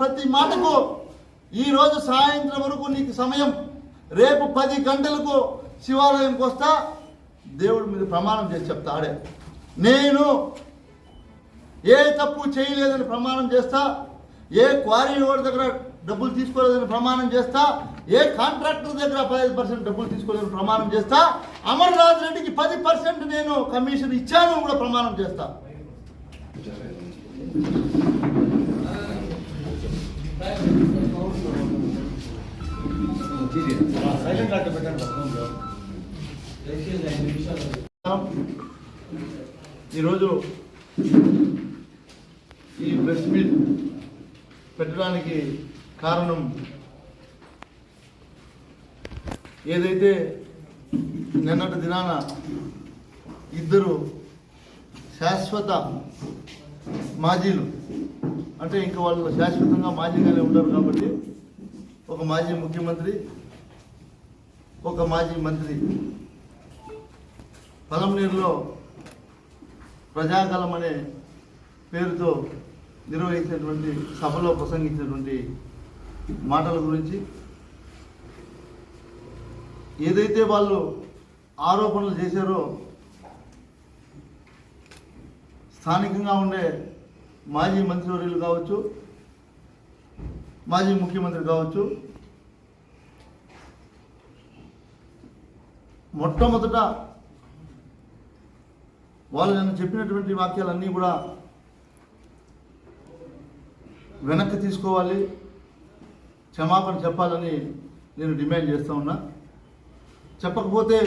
ప్రతి మాటకు ఈరోజు సాయంత్రం వరకు నీకు సమయం. రేపు పది గంటలకు శివాలయంకి వస్తా. దేవుడి మీద ప్రమాణం చేసి చెప్తా ఆడే. నేను ఏ తప్పు చేయలేదని ప్రమాణం చేస్తా. ఏ క్వారీ వాడి దగ్గర డబ్బులు తీసుకోలేదని ప్రమాణం చేస్తా. ఏ కాంట్రాక్టర్ దగ్గర పదహైదు పర్సెంట్ డబ్బులు తీసుకోలేదని ప్రమాణం చేస్తా. అమర్నాథ్ రెడ్డికి పది పర్సెంట్ నేను కమిషన్ ఇచ్చాను కూడా ప్రమాణం చేస్తా. ఈరోజు ఈ ప్రెస్ మీట్ పెట్టడానికి కారణం ఏదైతే నిన్నటి దినాన ఇద్దరు శాశ్వత మాజీలు అంటే ఇంకా వాళ్ళు శాశ్వతంగా మాజీగానే ఉంటారు కాబట్టి ఒక మాజీ ముఖ్యమంత్రి ఒక మాజీ మంత్రి. పలంనీరులో ప్రజాకలం అనే పేరుతో నిర్వహించినటువంటి సభలో ప్రసంగించినటువంటి మాటల గురించి ఏదైతే వాళ్ళు ఆరోపణలు చేశారో స్థానికంగా ఉండే మాజీ మంత్రివర్యులు కావచ్చు మాజీ ముఖ్యమంత్రి కావచ్చు మొట్టమొదట వాళ్ళు నన్ను చెప్పినటువంటి వాక్యాలన్నీ కూడా వెనక్కి తీసుకోవాలి క్షమాపణ చెప్పాలని నేను డిమాండ్ చేస్తూ ఉన్నా. చెప్పకపోతే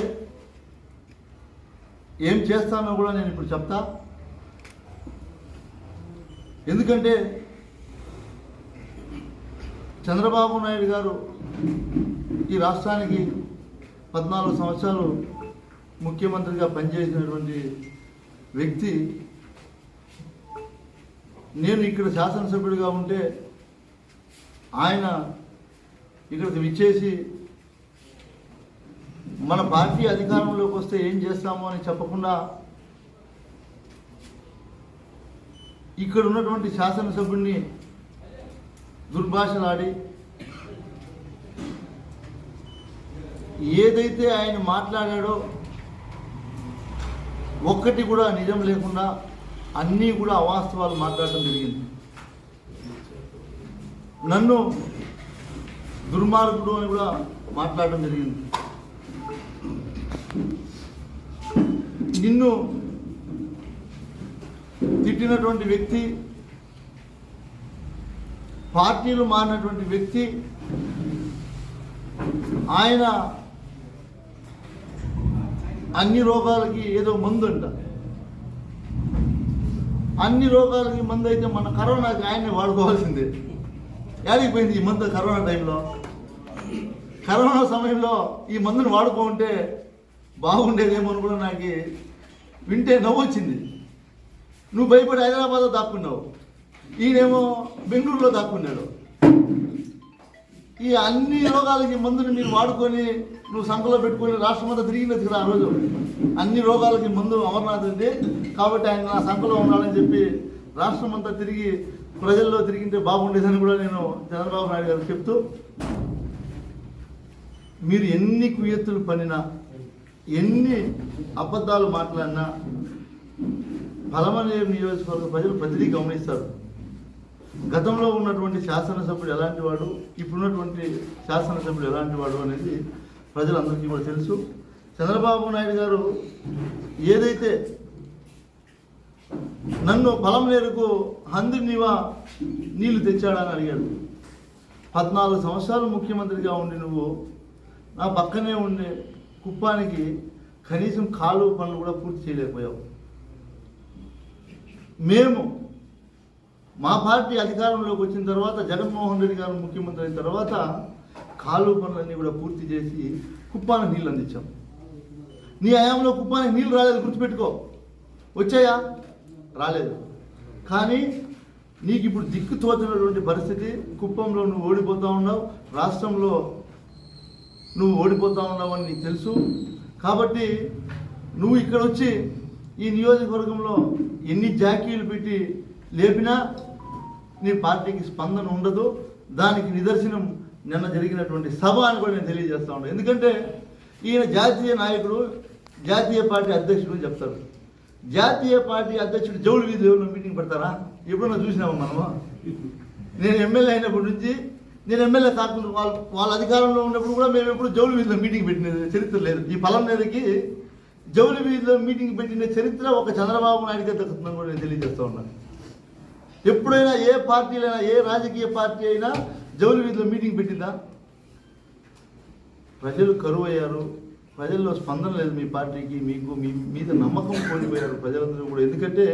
ఏం చేస్తానో కూడా నేను ఇప్పుడు చెప్తా. ఎందుకంటే చంద్రబాబు నాయుడు గారు ఈ రాష్ట్రానికి పద్నాలుగు సంవత్సరాలు ముఖ్యమంత్రిగా పనిచేసినటువంటి వ్యక్తి. నేను ఇక్కడ శాసనసభ్యుడిగా ఉంటే ఆయన ఇక్కడికి విచ్చేసి మన పార్టీ అధికారంలోకి వస్తే ఏం చేస్తాము అని చెప్పకుండా ఇక్కడ ఉన్నటువంటి శాసనసభ్యుడిని దుర్భాషలాడి ఏదైతే ఆయన మాట్లాడాడో ఒక్కటి కూడా నిజం లేకుండా అన్నీ కూడా అవాస్తవాలు మాట్లాడటం జరిగింది. నన్ను దుర్మార్గుడు అని కూడా మాట్లాడటం జరిగింది. నిన్ను తిట్టినటువంటి వ్యక్తి పార్టీలు మారినటువంటి వ్యక్తి ఆయన అన్ని రోగాలకి ఏదో మందు అంట అన్ని రోగాలకి మందు అయితే మన కరోనాకి ఆయన్ని వాడుకోవాల్సిందే. యాడిపోయింది ఈ మందు కరోనా టైంలో? కరోనా సమయంలో ఈ మందుని వాడుకుంటే బాగుండేదేమో అని కూడా నాకు వింటే నవ్వు వచ్చింది నువ్వు భయపడి హైదరాబాద్లో దాక్కున్నావు. ఈయనేమో బెంగళూరులో దాక్కున్నాడు. ఈ అన్ని రోగాలకి మందుని మీరు వాడుకొని నువ్వు సంఖలో పెట్టుకొని రాష్ట్రమంతా తిరిగినది కదా ఆ రోజు. అన్ని రోగాలకి మందు అమర్నాథ్ ఉంది కాబట్టి ఆయన నా సంఖలో ఉన్నాడని చెప్పి రాష్ట్రమంతా తిరిగి ప్రజల్లో తిరిగింటే బాగుండేదని కూడా నేను చంద్రబాబు నాయుడు గారు చెప్తూ మీరు ఎన్ని కుయత్తులు పనినా ఎన్ని అబద్ధాలు మాట్లాడినా పలమనేరు నియోజకవర్గ ప్రజలు ప్రతిదీ గమనిస్తారు. గతంలో ఉన్నటువంటి శాసనసభ్యుడు ఎలాంటి వాడు ఇప్పుడున్నటువంటి శాసనసభ్యుడు ఎలాంటి వాడు అనేది ప్రజలందరికీ కూడా తెలుసు. చంద్రబాబు నాయుడు గారు ఏదైతే నన్ను పొలం మేరకు హంది నీవా నీళ్ళు తెచ్చాడని అడిగాడు. పద్నాలుగు సంవత్సరాలు ముఖ్యమంత్రిగా ఉండి నువ్వు నా పక్కనే ఉండే కుప్పానికి కనీసం కాలువ పనులు కూడా పూర్తి చేయలేకపోయావు. మేము మా పార్టీ అధికారంలోకి వచ్చిన తర్వాత జగన్మోహన్ రెడ్డి గారు ముఖ్యమంత్రి అయిన తర్వాత కాలువ పనులన్నీ కూడా పూర్తి చేసి కుప్పానికి నీళ్ళు అందించాం. నీ హయాంలో కుప్పానికి నీళ్ళు రాలేదు గుర్తుపెట్టుకో. వచ్చాయా? రాలేదు. కానీ నీకు ఇప్పుడు దిక్కు తోచినటువంటి పరిస్థితి కుప్పంలో నువ్వు ఓడిపోతా ఉన్నావు రాష్ట్రంలో నువ్వు ఓడిపోతా ఉన్నావు అని నీకు తెలుసు. కాబట్టి నువ్వు ఇక్కడ వచ్చి ఈ నియోజకవర్గంలో ఎన్ని జాకీలు పెట్టి లేపినా నీ పార్టీకి స్పందన ఉండదు. దానికి నిదర్శనం నిన్న జరిగినటువంటి సభ అని కూడా నేను తెలియజేస్తా ఉన్నాను ఎందుకంటే ఈయన జాతీయ నాయకుడు జాతీయ పార్టీ అధ్యక్షుడు చెప్తారు. జాతీయ పార్టీ అధ్యక్షుడు జౌలు వీధి ఎవరు మీటింగ్ పెడతారా? ఎప్పుడన్నా చూసినామా మనము? నేను ఎమ్మెల్యే అయినప్పటి నుంచి నేను ఎమ్మెల్యే కాకుండా వాళ్ళ వాళ్ళ అధికారంలో ఉన్నప్పుడు కూడా మేము ఎప్పుడు జౌలు వీధిలో మీటింగ్ పెట్టిన చరిత్ర లేదు. ఈ పొలం మీదకి జౌలి వీధిలో మీటింగ్ పెట్టిన చరిత్ర ఒక చంద్రబాబు నాయుడుకే దక్కుతుందని కూడా నేను తెలియజేస్తూ ఉన్నాను ఎప్పుడైనా ఏ పార్టీలైనా ఏ రాజకీయ పార్టీ అయినా జౌలి వీధిలో మీటింగ్ పెట్టిందా? ప్రజలు కరువు అయ్యారు ప్రజల్లో స్పందన లేదు మీ పార్టీకి మీకు మీ మీద నమ్మకం కోల్పోయారు ప్రజలందరూ కూడా. ఎందుకంటే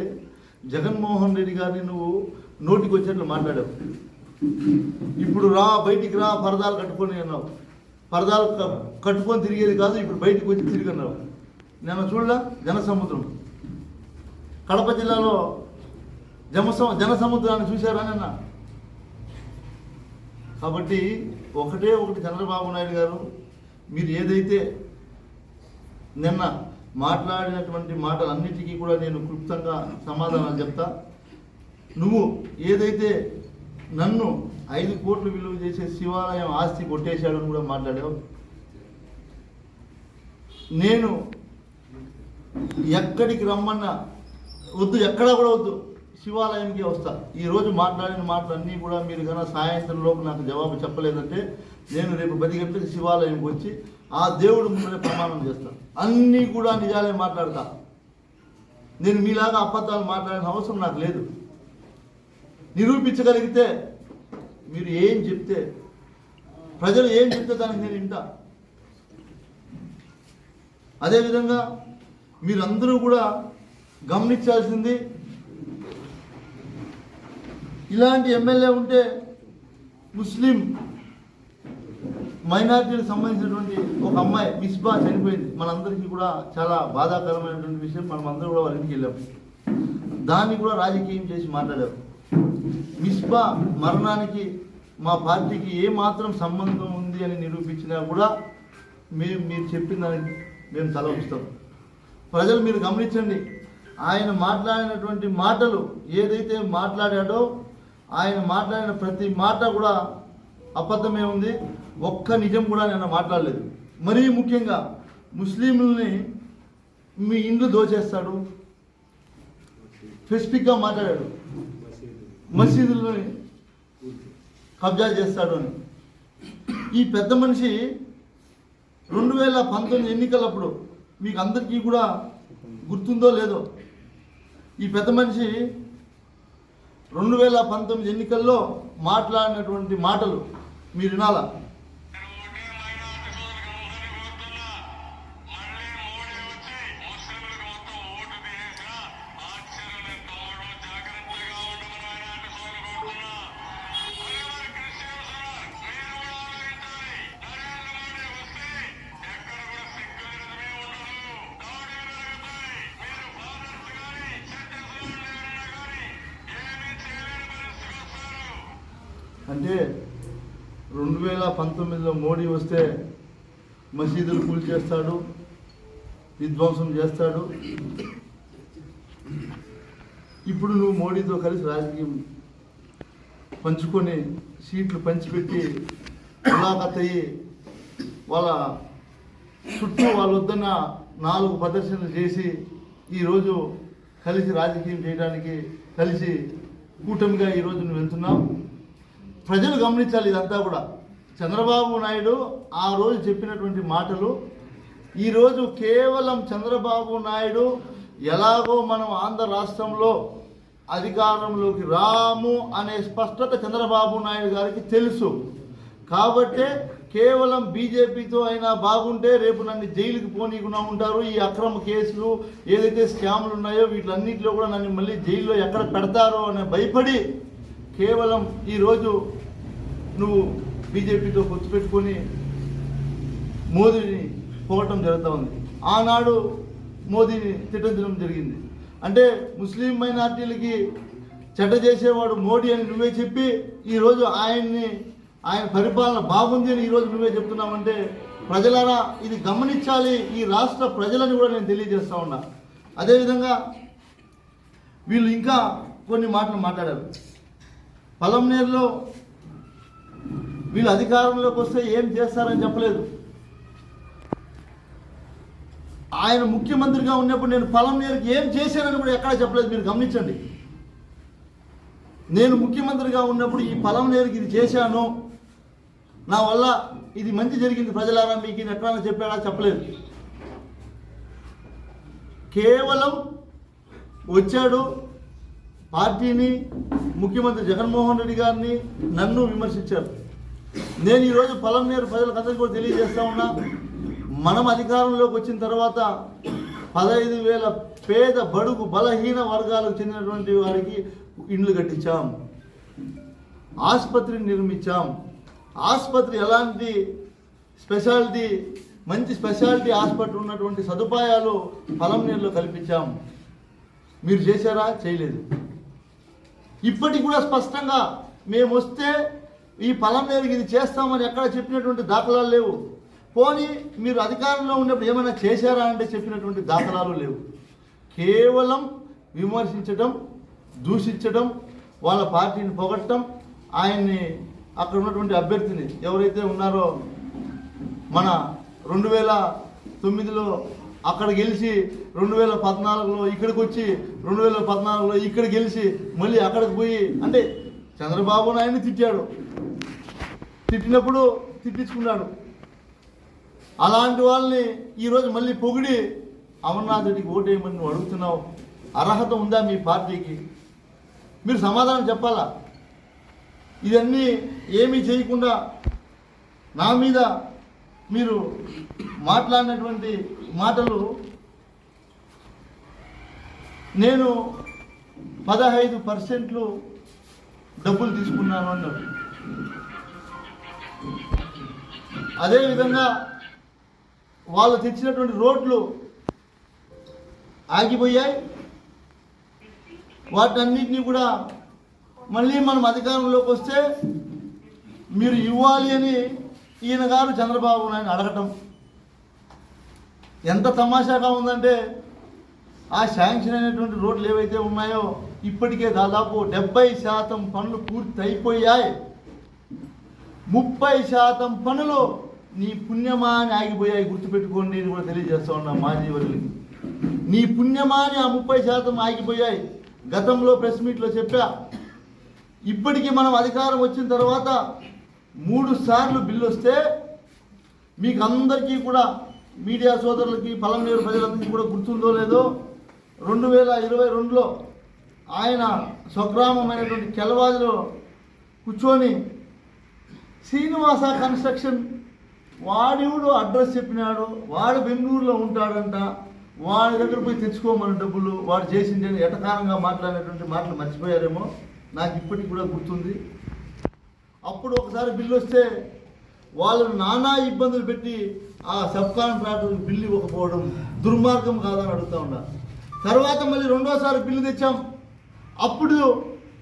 జగన్మోహన్ రెడ్డి గారిని నువ్వు నోటికి వచ్చేట్లు మాట్లాడావు. ఇప్పుడు రా బయటికి రా పరదాలు కట్టుకొని అన్నావు. పరదాలు కట్టుకొని తిరిగేది కాదు ఇప్పుడు బయటికి వచ్చి తిరిగి అన్నావు. నేను చూడలే? జనసముద్రం. కడప జిల్లాలో జమస జనసముద్రాన్ని చూశారా నిన్న? కాబట్టి ఒకటే ఒకటి చంద్రబాబు నాయుడు గారు మీరు ఏదైతే నిన్న మాట్లాడినటువంటి మాటలన్నిటికీ కూడా నేను క్లుప్తంగా సమాధానాలు చెప్తా. నువ్వు ఏదైతే నన్ను ఐదు కోట్లు విలువ చేసే శివాలయం ఆస్తి కొట్టేశాడని కూడా మాట్లాడావు. నేను ఎక్కడికి రమ్మన్నా వద్దు ఎక్కడా కూడా వద్దు. శివాలయంకి వస్తా. ఈరోజు మాట్లాడిన మాటలన్నీ కూడా మీరు కన్నా సాయంత్రం లోపు నాకు జవాబు చెప్పలేదంటే నేను రేపు పది గంటలకు శివాలయంకి వచ్చి ఆ దేవుడు ముందరే ప్రమాణం చేస్తాను అన్నీ కూడా నిజాలే మాట్లాడతా. నేను మీలాగా అబద్ధాలు మాట్లాడిన అవసరం నాకు లేదు. నిరూపించగలిగితే మీరు ఏం చెప్తే ప్రజలు ఏం చెప్తే దానికి నేను వింటా. అదేవిధంగా మీరందరూ కూడా గమనించాల్సింది ఇలాంటి ఎమ్మెల్యే ఉంటే ముస్లిం మైనార్టీలకు సంబంధించినటువంటి ఒక అమ్మాయి మిస్బా చనిపోయింది. మనందరికీ కూడా చాలా బాధాకరమైనటువంటి విషయం. మనం అందరూ కూడా వాళ్ళ ఇంటికి వెళ్ళాం. దాన్ని కూడా రాజకీయం చేసి మాట్లాడారు. మిస్బా మరణానికి మా పార్టీకి ఏ మాత్రం సంబంధం ఉంది అని నిరూపించినా కూడా మేము మీరు చెప్పిన దానికి మేము తల ఉంచుతాం ప్రజలు మీరు గమనించండి. ఆయన మాట్లాడినటువంటి మాటలు ఏదైతే మాట్లాడాడో ఆయన మాట్లాడిన ప్రతి మాట కూడా అబద్ధమే ఉంది. ఒక్క నిజం కూడా నేను మాట్లాడలేదు. మరీ ముఖ్యంగా ముస్లింలని మీ ఇండ్లు దోచేస్తాడు. స్పెసిఫిక్గా మాట్లాడాడు. మసీదులని కబ్జా చేస్తాడు అని. ఈ పెద్ద మనిషి రెండు వేల పంతొమ్మిది ఎన్నికలప్పుడు మీకు అందరికీ కూడా గుర్తుందో లేదో ఈ పెద్ద మనిషి రెండు వేల పంతొమ్మిది ఎన్నికల్లో మాట్లాడినటువంటి మాటలు మీరు వినాలా? అంటే రెండు వేల పంతొమ్మిదిలో మోడీ వస్తే మసీదులు కూల్ చేస్తాడు విధ్వంసం చేస్తాడు. ఇప్పుడు నువ్వు మోడీతో కలిసి రాజకీయం పంచుకొని సీట్లు పంచిపెట్టి ములాఖత్ అయ్యి వాళ్ళ చుట్టూ వాళ్ళ వద్దన్న నాలుగు ప్రదర్శనలు చేసి ఈరోజు కలిసి రాజకీయం చేయడానికి కలిసి కూటమిగా ఈరోజు నువ్వు వెళ్తున్నావు. ప్రజలు గమనించాలి ఇదంతా కూడా. చంద్రబాబు నాయుడు ఆ రోజు చెప్పినటువంటి మాటలు ఈరోజు కేవలం చంద్రబాబు నాయుడు ఎలాగో మనం ఆంధ్ర రాష్ట్రంలో అధికారంలోకి రాము అనే స్పష్టత చంద్రబాబు నాయుడు గారికి తెలుసు. కాబట్టే కేవలం బీజేపీతో అయినా బాగుంటే రేపు నన్ను జైలుకి పోనీకుండా ఉంటారు. ఈ అక్రమ కేసులు ఏదైతే స్కామ్లు ఉన్నాయో వీటిలన్నింటిలో కూడా నన్ను మళ్ళీ జైల్లో ఎక్కడ పెడతారో అనే భయపడి కేవలం ఈరోజు నువ్వు బీజేపీతో పొత్తు పెట్టుకొని మోదీని పోవటం జరుగుతూ ఉంది. ఆనాడు మోదీని తిట్టించడం జరిగింది. అంటే ముస్లిం మైనార్టీలకి చెడ్డ చేసేవాడు మోడీ అని నువ్వే చెప్పి ఈరోజు ఆయన్ని ఆయన పరిపాలన బాగుంది అని ఈరోజు నువ్వే చెప్తున్నావంటే ప్రజలారా ఇది గమనించాలి. ఈ రాష్ట్ర ప్రజలని కూడా నేను తెలియజేస్తూ ఉన్నా. అదేవిధంగా వీళ్ళు ఇంకా కొన్ని మాటలు మాట్లాడారు. పలంనేరులో వీళ్ళు అధికారంలోకి వస్తే ఏం చేస్తారని చెప్పలేదు. ఆయన ముఖ్యమంత్రిగా ఉన్నప్పుడు నేను పలంనేరుకి ఏం చేశానని కూడా ఎక్కడా చెప్పలేదు. మీరు గమనించండి. నేను ముఖ్యమంత్రిగా ఉన్నప్పుడు ఈ పలంనేరుకి ఇది చేశాను. నా వల్ల ఇది మంచి జరిగింది ప్రజలారా మీకు ఇది ఎక్కడైనా చెప్పాడా? చెప్పలేదు. కేవలం వచ్చాడు పార్టీని ముఖ్యమంత్రి జగన్మోహన్ రెడ్డి గారిని నన్ను విమర్శించారు. నేను ఈరోజు పలంనేరు ప్రజలకు అందరికీ కూడా తెలియజేస్తా ఉన్నా మనం అధికారంలోకి వచ్చిన తర్వాత పదహైదు వేల పేద బడుగు బలహీన వర్గాలకు చెందినటువంటి వారికి ఇండ్లు కట్టించాం. ఆసుపత్రిని నిర్మించాం. ఆసుపత్రి ఎలాంటి స్పెషాలిటీ మంచి స్పెషాలిటీ హాస్పిటల్ ఉన్నటువంటి సదుపాయాలు పొలం నీళ్ళు కల్పించాం. మీరు చేశారా? చేయలేదు. ఇప్పటికి కూడా స్పష్టంగా మేము వస్తే ఈ పొలం మేరకు ఇది చేస్తామని ఎక్కడ చెప్పినటువంటి దాఖలాలు లేవు. పోనీ మీరు అధికారంలో ఉన్నప్పుడు ఏమైనా చేశారా అంటే చెప్పినటువంటి దాఖలాలు లేవు. కేవలం విమర్శించడం దూషించడం వాళ్ళ పార్టీని పొగట్టడం ఆయన్ని అక్కడ ఉన్నటువంటి అభ్యర్థిని ఎవరైతే ఉన్నారో మన రెండు వేల తొమ్మిదిలో అక్కడ గెలిచి రెండు వేల పద్నాలుగులో ఇక్కడికి వచ్చి రెండు వేల పద్నాలుగులో ఇక్కడ గెలిచి మళ్ళీ అక్కడికి పోయి అంటే చంద్రబాబు నాయుడిని తిట్టాడు. తిట్టినప్పుడు తిట్టించుకున్నాడు. అలాంటి వాళ్ళని ఈరోజు మళ్ళీ పొగిడి అమర్నాథ్ రెడ్డికి ఓటేయమని నువ్వు అడుగుతున్నావు. అర్హత ఉందా మీ పార్టీకి? మీరు సమాధానం చెప్పాలా? ఇవన్నీ ఏమీ చేయకుండా నా మీద మీరు మాట్లాడినటువంటి మాటలు నేను పదహైదు పర్సెంట్లు డబ్బులు తీసుకున్నాను అన్నాడు అదేవిధంగా వాళ్ళు తెచ్చినటువంటి రోడ్లు ఆగిపోయాయి. వాటన్నిటిని కూడా మళ్ళీ మనం అధికారంలోకి వస్తే మీరు ఇవ్వాలి అని ఈయన గారు చంద్రబాబు నాయుడు అడగటం ఎంత తమాషాగా ఉందంటే ఆ శాంక్షన్ అయినటువంటి రోడ్లు ఏవైతే ఉన్నాయో ఇప్పటికే దాదాపు డెబ్బై శాతం పనులు పూర్తి అయిపోయాయి ముప్పై శాతం పనులు నీ పుణ్యమా అని ఆగిపోయాయి గుర్తుపెట్టుకోండి నేను కూడా తెలియజేస్తా ఉన్నా మాజీ వర్గులకి నీ పుణ్యమా అని ఆ ముప్పై శాతం ఆగిపోయాయి. గతంలో ప్రెస్ మీట్లో చెప్పా ఇప్పటికీ మనం అధికారం వచ్చిన తర్వాత మూడు సార్లు బిల్లు వస్తే మీకు అందరికీ కూడా మీడియా సోదరులకి పలమనేరు ప్రజలందరికీ కూడా గుర్తుందో లేదో రెండు వేల ఇరవై రెండులో ఆయన స్వగ్రామమైనటువంటి కెలవాదిలో కూర్చొని శ్రీనివాస కన్స్ట్రక్షన్ వాడివుడు అడ్రస్ చెప్పినాడు వాడు బెంగళూరులో ఉంటాడంట వాడి దగ్గర పోయి తెచ్చుకోమని డబ్బులు వాడు చేసింది అని ఎటకారంగా మాట్లాడినటువంటి మాటలు మర్చిపోయారేమో నాకు ఇప్పటికి కూడా గుర్తుంది. అప్పుడు ఒకసారి బిల్లు వస్తే వాళ్ళను నానా ఇబ్బందులు పెట్టి ఆ సబ్ కాంట్రాక్టర్ బిల్లు ఇవ్వకపోవడం దుర్మార్గం కాదని అడుగుతూ ఉన్నా. తర్వాత మళ్ళీ రెండోసారి బిల్లు తెచ్చాం. అప్పుడు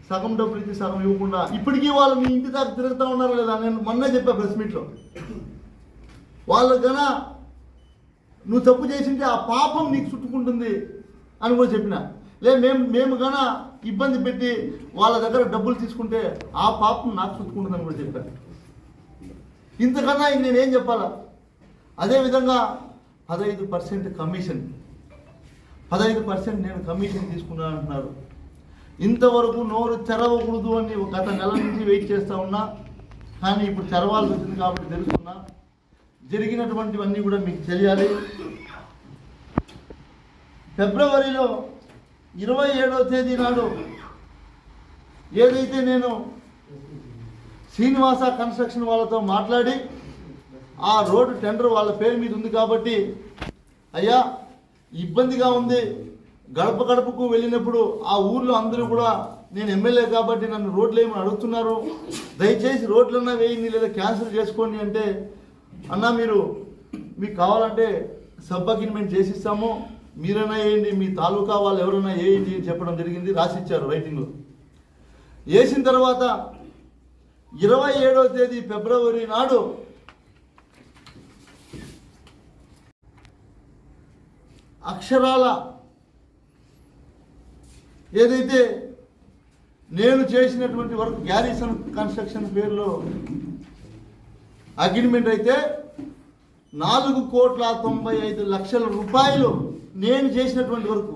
సగం డబ్బులు ఇచ్చి సగం ఇవ్వకుండా ఇప్పటికీ వాళ్ళు మీ ఇంటి దాకా తిరుగుతూ ఉన్నారు లేదా నేను మొన్న చెప్పా ప్రెస్ మీట్లో. వాళ్ళు గన నువ్వు తప్పు చేసింటే ఆ పాపం నీకు చుట్టుకుంటుంది అని కూడా చెప్పిన. లే మేము మేము గన ఇబ్బంది పెట్టి వాళ్ళ దగ్గర డబ్బులు తీసుకుంటే ఆ పాపం నాకు చుట్టుకుంటుందని కూడా చెప్పాను ఇంతకన్నా ఇంక నేనేం చెప్పాలా? అదేవిధంగా పదహైదు పర్సెంట్ కమిషన్. పదహైదు పర్సెంట్ నేను కమిషన్ తీసుకున్నాను అంటున్నారు. ఇంతవరకు నోరు తెరవకూడదు అని ఒక గత నెల నుంచి వెయిట్ చేస్తూ ఉన్నా కానీ ఇప్పుడు తెరవాల్సి వచ్చింది కాబట్టి తెలుసుకున్నా. జరిగినటువంటివన్నీ కూడా మీకు తెలియాలి. ఫిబ్రవరిలో ఇరవై ఏడవ తేదీ నాడు ఏదైతే నేను శ్రీనివాస కన్స్ట్రక్షన్ వాళ్ళతో మాట్లాడి ఆ రోడ్డు టెండర్ వాళ్ళ పేరు మీద ఉంది కాబట్టి అయ్యా ఇబ్బందిగా ఉంది. గడప గడపకు వెళ్ళినప్పుడు ఆ ఊర్లో అందరూ కూడా నేను ఎమ్మెల్యే కాబట్టి నన్ను రోడ్లు ఏమని అడుగుతున్నారు? దయచేసి రోడ్లన్నా వేయండి లేదా క్యాన్సిల్ చేసుకోండి అంటే అన్నా మీరు మీకు కావాలంటే సబ్ అగ్రిమెంట్ చేసిస్తాము. మీరైనా వేయండి మీ తాలూకా వాళ్ళు ఎవరైనా వేయండి అని చెప్పడం జరిగింది రాసిచ్చారు రైటింగ్లో. వేసిన తర్వాత ఇరవై ఏడవ తేదీ ఫిబ్రవరి నాడు అక్షరాల ఏదైతే నేను చేసినటువంటి వర్క్ గ్యారీసన్ కన్స్ట్రక్షన్ పేరులో అగ్రిమెంట్ అయితే నాలుగు కోట్ల తొంభై ఐదు లక్షల రూపాయలు నేను చేసినటువంటి వరకు.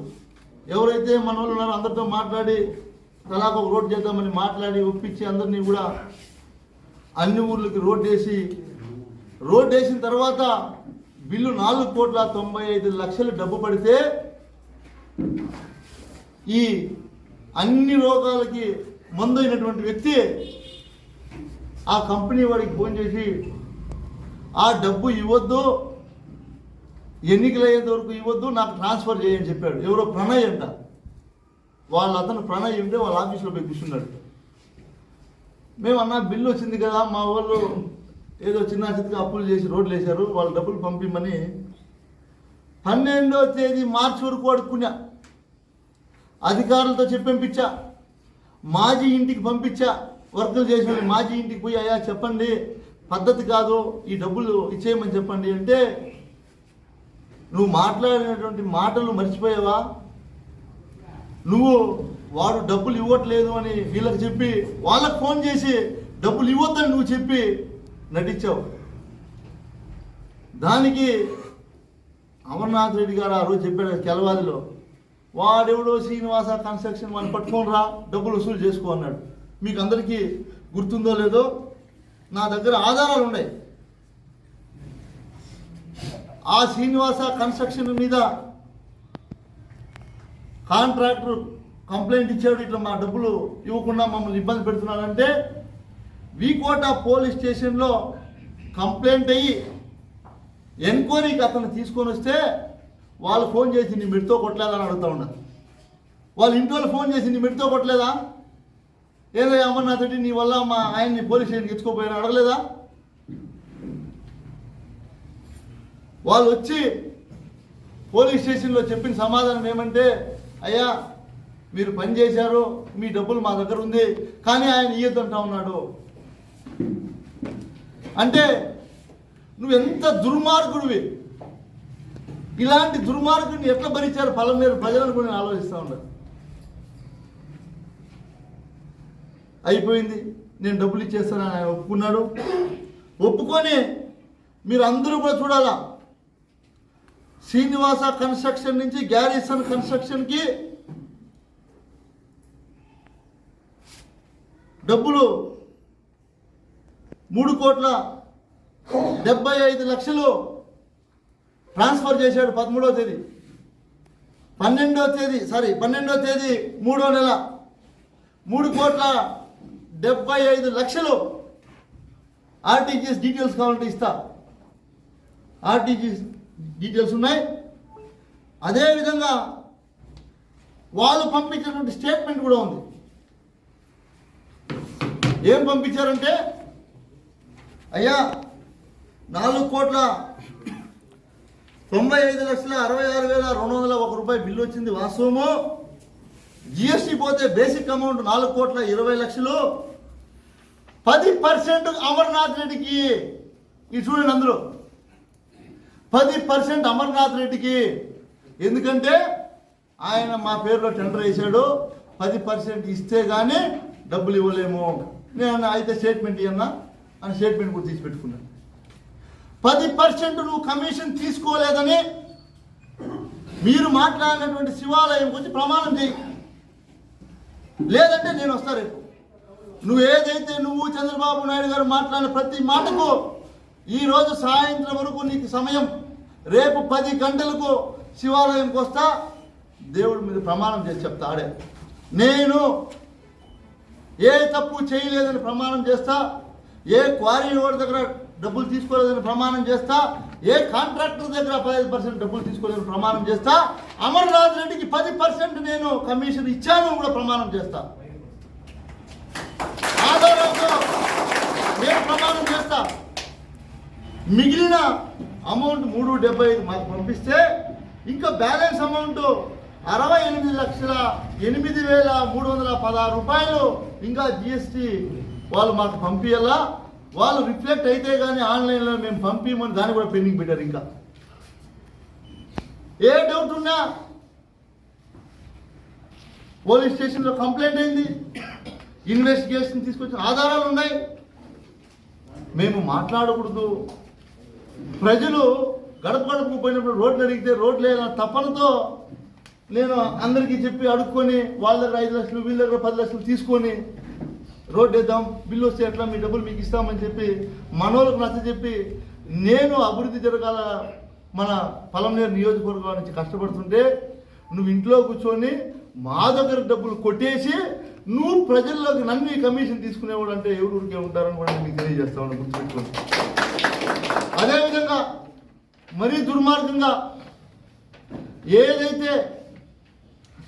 ఎవరైతే మన వాళ్ళు ఉన్నారో అందరితో మాట్లాడి తలాకు ఒక రోడ్ చేద్దామని మాట్లాడి ఒప్పించి అందరినీ కూడా అన్ని ఊర్లకి రోడ్ వేసి రోడ్ వేసిన తర్వాత బిల్లు నాలుగు కోట్ల తొంభై ఐదు లక్షలు డబ్బు పడితే ఈ అన్ని రోగాలకి మందు అయినటువంటి వ్యక్తి ఆ కంపెనీ వాడికి ఫోన్ చేసి ఆ డబ్బు ఇవ్వద్దు ఎన్నికలు అయ్యేంత వరకు ఇవ్వద్దు నాకు ట్రాన్స్ఫర్ చేయని చెప్పాడు. ఎవరో ప్రణయ్ అంట. వాళ్ళ అతను ప్రణయ్ ఉంటే వాళ్ళ ఆఫీస్లో పోయి కూర్చున్నాడు. మేము అన్న బిల్లు వచ్చింది కదా మా వాళ్ళు ఏదో చిన్న చిత్తగా అప్పులు చేసి రోడ్లు వేశారు వాళ్ళు డబ్బులు పంపిమ్మని పన్నెండో తేదీ మార్చి వరకు అడుక్కున్నా అధికారులతో చెప్పి పంపించా మాజీ ఇంటికి పంపించా. వర్కులు చేసిన మాజీ ఇంటికి పోయి అయ్యా చెప్పండి. పద్ధతి కాదు ఈ డబ్బులు ఇచ్చేయమని చెప్పండి. అంటే నువ్వు మాట్లాడినటువంటి మాటలు మర్చిపోయావా? నువ్వు వాడు డబ్బులు ఇవ్వట్లేదు అని వీళ్ళకి చెప్పి వాళ్ళకి ఫోన్ చేసి డబ్బులు ఇవ్వద్దని నువ్వు చెప్పి నటించావు. దానికి అమర్నాథ్ రెడ్డి గారు ఆ రోజు చెప్పాడు కెలవాదిలో వాడెవడో శ్రీనివాస కన్స్ట్రక్షన్ వాడిని పట్టుకొని రా డబ్బులు వసూలు చేసుకో అన్నాడు. మీకు అందరికీ గుర్తుందో లేదో నా దగ్గర ఆధారాలు ఉన్నాయి. ఆ శ్రీనివాస కన్స్ట్రక్షన్ మీద కాంట్రాక్టర్ కంప్లైంట్ ఇచ్చాడు ఇట్లా మా డబ్బులు ఇవ్వకుండా మమ్మల్ని ఇబ్బంది పెడుతున్నాడంటే వీకోట పోలీస్ స్టేషన్లో కంప్లైంట్ అయ్యి ఎంక్వైరీకి అతను తీసుకొని వస్తే వాళ్ళు ఫోన్ చేసి నీ మిడితో కొట్టలేదా? అని అడుగుతా ఉన్నారు. వాళ్ళ ఇంటి వాళ్ళు ఫోన్ చేసి నీ మిడితో కొట్టలేదా? ఏదో అమర్నాథ్ రెడ్డి నీ వల్ల మా ఆయన్ని పోలీస్ స్టేషన్కి ఎత్తుకోపోయాను అడగలేదా? వాళ్ళు వచ్చి పోలీస్ స్టేషన్లో చెప్పిన సమాధానం ఏమంటే అయ్యా మీరు పని చేశారు మీ డబ్బులు మా దగ్గర ఉంది కానీ ఆయన ఇయ్యద్దంటా ఉన్నాడు. అంటే నువ్వు ఎంత దుర్మార్గుడివి? ఇలాంటి దుర్మార్గుడిని ఎట్లా భరించారు మీద ప్రజలను కూడా ఆలోచిస్తూ ఉన్నాను అయిపోయింది. నేను డబ్బులు ఇచ్చేస్తానని ఆయన ఒప్పుకున్నాడు. ఒప్పుకొని మీరు అందరూ కూడా చూడాలా? శ్రీనివాస కన్స్ట్రక్షన్ నుంచి గ్యారీసన్ కన్స్ట్రక్షన్కి డబ్బులు మూడు కోట్ల డెబ్బై ఐదు లక్షలు ట్రాన్స్ఫర్ చేశాడు పదమూడవ తేదీ. పన్నెండవ తేదీ సారీ పన్నెండవ తేదీ మూడో నెల. మూడు కోట్ల డెబ్బై ఐదు లక్షలు ఆర్టీజీఎస్ డీటెయిల్స్ కావాలంటే ఇస్తా. ఆర్టీజీఎస్ డీటెయిల్స్ ఉన్నాయి. అదేవిధంగా వాళ్ళు పంపించినటువంటి స్టేట్మెంట్ కూడా ఉంది. ఏం పంపించారంటే అయ్యా నాలుగు కోట్ల తొంభై ఐదు లక్షల అరవై ఆరు వేల రెండు వందల ఒక రూపాయి బిల్లు వచ్చింది వాస్తవము. జిఎస్టీ పోతే బేసిక్ అమౌంట్ నాలుగు కోట్ల ఇరవై లక్షలు. పది పర్సెంట్ అమర్నాథ్ రెడ్డికి ఈ చూడండి అందులో. పది పర్సెంట్ అమర్నాథ్ రెడ్డికి. ఎందుకంటే ఆయన మా పేరులో టెండర్ వేశాడు. పది పర్సెంట్ ఇస్తే కానీ డబ్బులు ఇవ్వలేము. నేను అన్నా, అయితే స్టేట్మెంట్ ఇవ్వన్నా అని స్టేట్మెంట్ కూడా తీసి పెట్టుకున్నాను పది పర్సెంట్ నువ్వు కమిషన్ తీసుకోలేదని మీరు మాట్లాడినటువంటి శివాలయం గురించి ప్రమాణం చేయి లేదంటే నేను వస్తా రేపు. నువ్వు ఏదైతే నువ్వు చంద్రబాబు నాయుడు గారు మాట్లాడిన ప్రతి మాటకు ఈరోజు సాయంత్రం వరకు నీకు సమయం. రేపు పది గంటలకు శివాలయంకి వస్తా. దేవుడి మీద ప్రమాణం చేసి చెప్తాడే నేను ఏ తప్పు చేయలేదని ప్రమాణం చేస్తా. ఏ క్వారీ వాడి దగ్గర డబ్బులు తీసుకోలేదని ప్రమాణం చేస్తా. ఏ కాంట్రాక్టర్ దగ్గర పదహైదు పర్సెంట్ డబ్బులు తీసుకోలేదని ప్రమాణం చేస్తా. అమర్నాథ్ రెడ్డికి పది పర్సెంట్ నేను కమిషన్ ఇచ్చాను కూడా ప్రమాణం చేస్తా. ఆధారంతో నేను ప్రమాణం చేస్తా. మిగిలిన అమౌంట్ మూడు డెబ్బై ఐదు మాకు పంపిస్తే ఇంకా బ్యాలెన్స్ అమౌంట్ అరవై ఎనిమిది లక్షల ఎనిమిది వేల మూడు వందల పదహారు రూపాయలు ఇంకా జిఎస్టి వాళ్ళు మాకు పంపించాలా వాళ్ళు రిఫ్లెక్ట్ అయితే కానీ ఆన్లైన్లో మేము పంపించమని దాన్ని కూడా పెండింగ్ పెట్టారు ఇంకా. ఏ డౌట్ ఉన్నా పోలీస్ స్టేషన్లో కంప్లైంట్ అయింది. ఇన్వెస్టిగేషన్ తీసుకొచ్చిన ఆధారాలు ఉన్నాయి. మేము మాట్లాడకూడదు. ప్రజలు గడప గడపకు పోయినప్పుడు రోడ్లు అడిగితే రోడ్లు వేయాల తపనతో నేను అందరికీ చెప్పి అడుక్కొని వాళ్ళ దగ్గర ఐదు లక్షలు వీళ్ళ దగ్గర పది లక్షలు తీసుకొని రోడ్డు వేద్దాం బిల్లు వస్తే ఎట్లా మీ డబ్బులు మీకు ఇస్తామని చెప్పి మనోళ్ళకు నచ్చ చెప్పి నేను అభివృద్ధి జరగాల మన పలంనేరు నియోజకవర్గం నుంచి కష్టపడుతుంటే నువ్వు ఇంట్లో కూర్చొని మా దగ్గర డబ్బులు కొట్టేసి నువ్వు ప్రజల్లోకి నన్ను ఈ కమిషన్ తీసుకునేవాడు అంటే ఎవరు ఊరికే ఉంటారని కూడా నేను మీకు తెలియజేస్తామని గుర్తుపెట్టుకోండి. అదేవిధంగా మరీ దుర్మార్గంగా ఏదైతే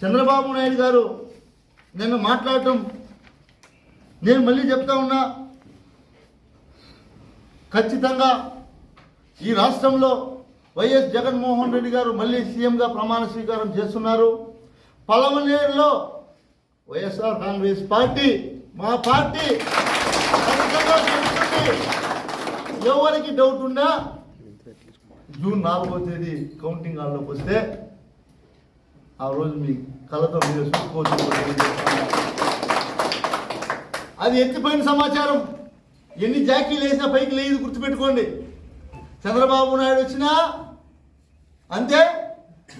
చంద్రబాబు నాయుడు గారు నిన్న మాట్లాడటం నేను మళ్ళీ చెప్తా ఉన్నా ఖచ్చితంగా ఈ రాష్ట్రంలో వైఎస్ జగన్మోహన్ రెడ్డి గారు మళ్ళీ సీఎంగా ప్రమాణ స్వీకారం చేస్తున్నారు. పలమనేరులో వైఎస్ఆర్ కాంగ్రెస్ పార్టీ మా పార్టీ ఎవరికి డౌట్ ఉన్నా జూన్ నాలుగో తేదీ కౌంటింగ్ హాల్లోకి వస్తే ఆ రోజు మీ కళ్ళతో మీరు చూసుకోవచ్చు. అది ఎత్తిపోయిన సమాచారం. ఎన్ని జాకీలు వేసినా పైకి లేదు గుర్తుపెట్టుకోండి. చంద్రబాబు నాయుడు వచ్చినా అంతే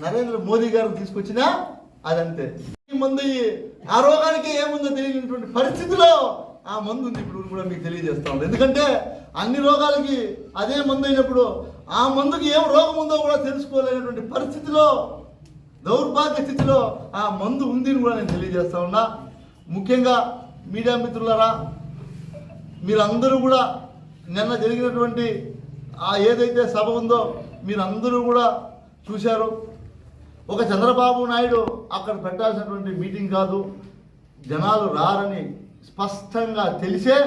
నరేంద్ర మోదీ గారు తీసుకొచ్చినా అదంతే. ఈ ఆ రోగానికి ఏముందో తెలియనటువంటి పరిస్థితిలో ఆ మందు ఉంది ఇప్పుడు కూడా మీకు తెలియజేస్తా ఉంది ఎందుకంటే అన్ని రోగాలకి అదే మందు అయినప్పుడు ఆ మందుకి ఏం రోగం ఉందో కూడా తెలుసుకోలేనటువంటి పరిస్థితిలో దౌర్భాగ్య స్థితిలో ఆ మందు ఉంది అని కూడా నేను తెలియజేస్తా ఉన్నా. ముఖ్యంగా మీడియా మిత్రులరా మీరందరూ కూడా నిన్న జరిగినటువంటి ఆ ఏదైతే సభ ఉందో మీరందరూ కూడా చూశారు. ఒక చంద్రబాబు నాయుడు అక్కడ పెట్టాల్సినటువంటి మీటింగ్ కాదు. జనాలు రారని స్పష్టంగా తెలిసే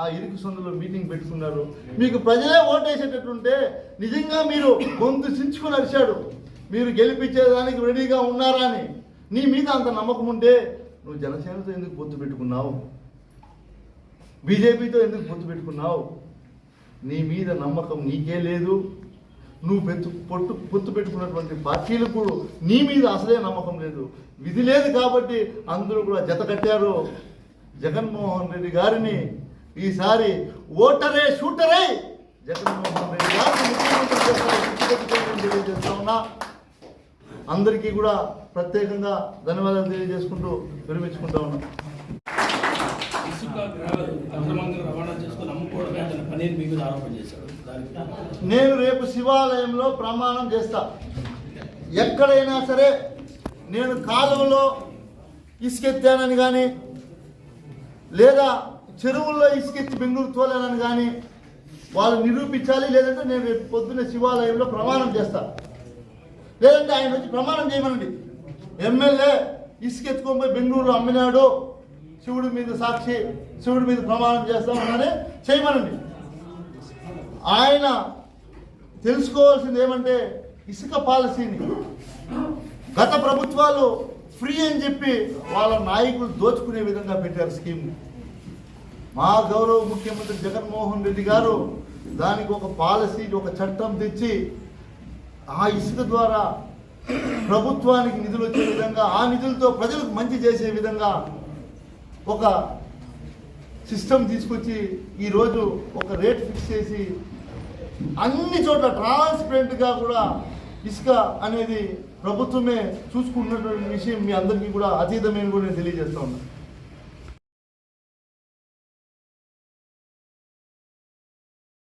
ఆ ఇరుకు సందులో మీటింగ్ పెట్టుకున్నారు. మీకు ప్రజలే ఓటేసేటట్టుంటే నిజంగా మీరు గొంతు చించుకుని అరిచాడు. మీరు గెలిపించేదానికి రెడీగా ఉన్నారా అని. నీ మీద అంత నమ్మకం ఉంటే నువ్వు జనసేనతో ఎందుకు పొత్తు పెట్టుకున్నావు? బీజేపీతో ఎందుకు పొత్తు పెట్టుకున్నావు? నీ మీద నమ్మకం నీకే లేదు. నువ్వు పెత్తు పొట్టు పొత్తు పెట్టుకున్నటువంటి పార్టీలు కూడా నీ మీద అసలే నమ్మకం లేదు. విధి లేదు కాబట్టి అందరూ కూడా జత కట్టారు. జగన్మోహన్ రెడ్డి గారిని ఈసారి ఓటరే షూటరే! జగన్మోహన్ రెడ్డి గారిని ముఖ్యమంత్రి చేస్తారని గుర్తుపెట్టుకోవాలని తెలియజేస్తా ఉన్నా. అందరికీ కూడా ప్రత్యేకంగా ధన్యవాదాలు తెలియజేసుకుంటూ విరమించుకుంటా ఉన్నా. నేను రేపు శివాలయంలో ప్రమాణం చేస్తా. ఎక్కడైనా సరే నేను కాలువలో ఇసుకెత్తానని కానీ లేదా చెరువుల్లో ఇసుకెత్తి బెంగళూరు తోలేనని కానీ వాళ్ళు నిరూపించాలి లేదంటే నేను రేపు పొద్దున్న శివాలయంలో ప్రమాణం చేస్తా. లేదంటే ఆయన వచ్చి ప్రమాణం చేయమనండి. ఎమ్మెల్యే ఇసుకెత్తుకొని పోయి బెంగళూరులో అమ్మినాడు శివుడి మీద సాక్షి శివుడి మీద ప్రమాణం చేస్తామని చేయమనండి. ఆయన తెలుసుకోవాల్సింది ఏమంటే ఇసుక పాలసీని. గత ప్రభుత్వాలు ఫ్రీ అని చెప్పి వాళ్ళ నాయకులు దోచుకునే విధంగా పెట్టారు స్కీమ్. మా గౌరవ ముఖ్యమంత్రి జగన్మోహన్ రెడ్డి గారు దానికి ఒక పాలసీ ఒక చట్టం తెచ్చి ఆ ఇసుక ద్వారా ప్రభుత్వానికి నిధులు వచ్చే విధంగా ఆ నిధులతో ప్రజలకు మంచి చేసే విధంగా ఒక సిస్టమ్ తీసుకొచ్చి ఈరోజు ఒక రేట్ ఫిక్స్ చేసి అన్ని చోట్ల ట్రాన్స్పరెంట్గా కూడా ఇసుక అనేది ప్రభుత్వమే చూసుకున్నటువంటి విషయం మీ అందరికీ కూడా అతీతమైన కూడా నేను తెలియజేస్తా ఉన్నాను